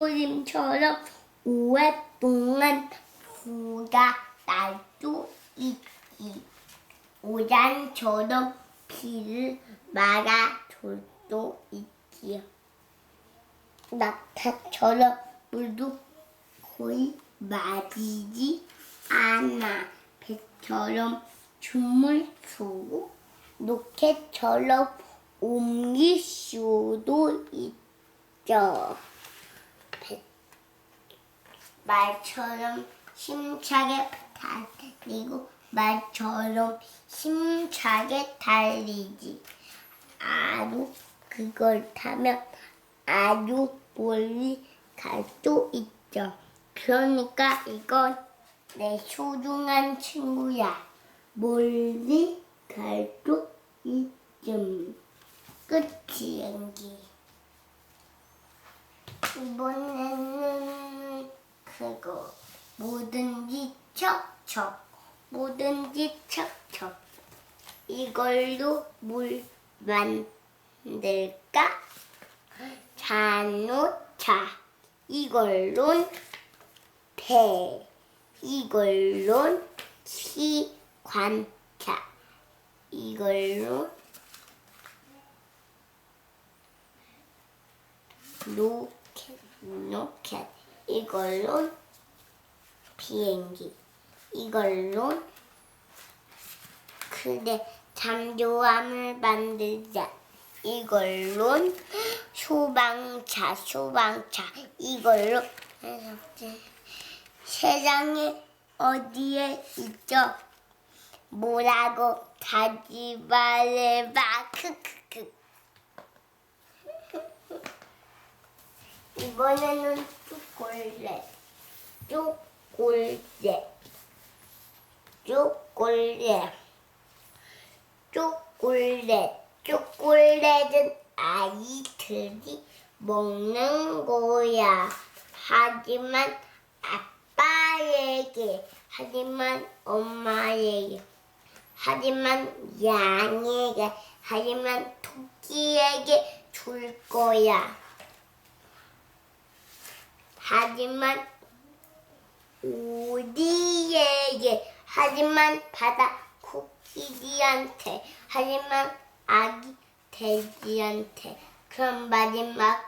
소림처럼 오랫동안 부가 날수 있지. 오잔처럼 피를 말아줄 수 있지요. 낙타처럼 물도 거의 마지지 않아. 배처럼 춤을 추고 로켓처럼 옮길 수도 있죠. 배- 말처럼 힘차게 달리고 말처럼 힘차게 달리지. 아주 그걸 타면 아주 멀리 갈 수 있죠. 그러니까 이건 내 소중한 친구야. 멀리 갈 수 있음. 끝이 연기. 이번에는 그거 뭐든지 척척 뭐든지 척척. 이걸로 물 만들까? 자노차. 이걸론 배 이걸론 시관차. 이걸로 로켓 로켓 이걸로 비행기 이걸로 그래 잠조함을 만들자. 이걸로 소방차 소방차. 이걸로 세상에 어디에 있죠? 뭐라고 가지 말해봐. 크크크. 이번에는 초콜릿. 초콜릿. 초콜릿. 초콜릿. 초콜릿은 아이들이 먹는 거야. 하지만 아빠에게 하지만 엄마에게 하지만 양에게 하지만 토끼에게 줄 거야 하지만 우리에게 하지만 바다 코끼리한테 하지만 아기 돼지한테 그럼 마지막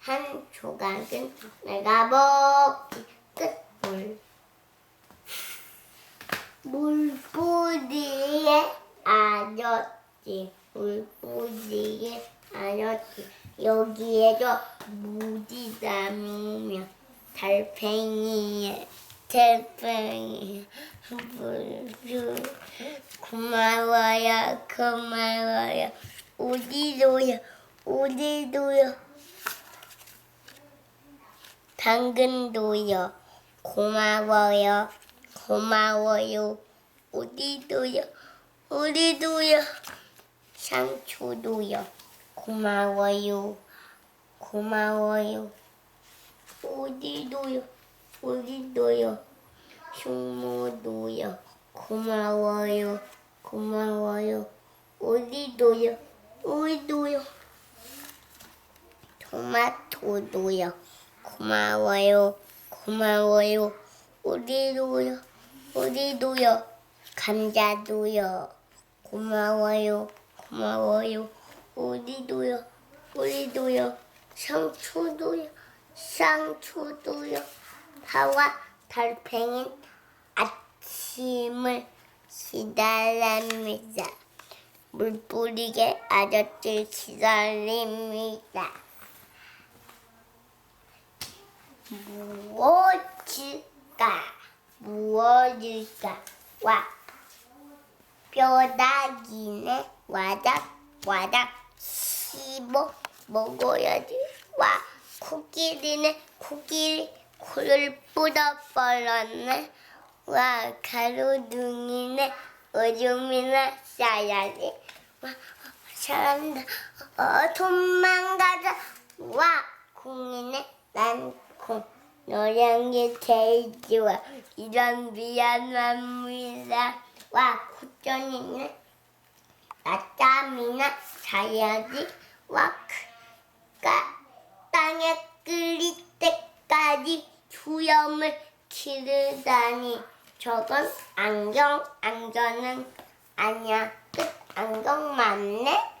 한 조각은 내가 먹기 끝물. 물뿌리에 아저씨 물뿌리에 아저씨 여기에도 무지 담으며 달팽이에 달팽이 물주 고마워요 고마워요. 어디로요 어디로요. 당근도요 고마워요 고마워요. 어디도요 어디도요. 상추도요 고마워요 고마워요 어디도요? 어디도요? 숙모도요. 고마워요. 고마워요. 어디도요? 어디도요? 토마토도요. 고마워요. 고마워요. 어디도요? 어디도요? 감자도요. 고마워요. 고마워요. 어디도요? 어디도요? 상추도요 상추도요 하와 달팽이 아침을 기다립니다. 물 뿌리게 아저씨 기다립니다. 무엇일까? 무엇일까? 와. 뼈다귀네. 와닥 와닥. 씹어 먹어야지. 와 코끼리네 코끼리 코를 뿌려버렸네. 와 가로등이네. 오줌이나 싸야지 와 잘한다 어 도망가자. 와 공이네. 난공 너랑 게 제일 좋아 이런 미안합니다. 와 고전이네. 나 짬이나 자야지. 와 그, 까, 땅에 끓일 때 끝까지 수염을 기르다니. 저건 안경 안경은 아니야. 끝. 안경 맞네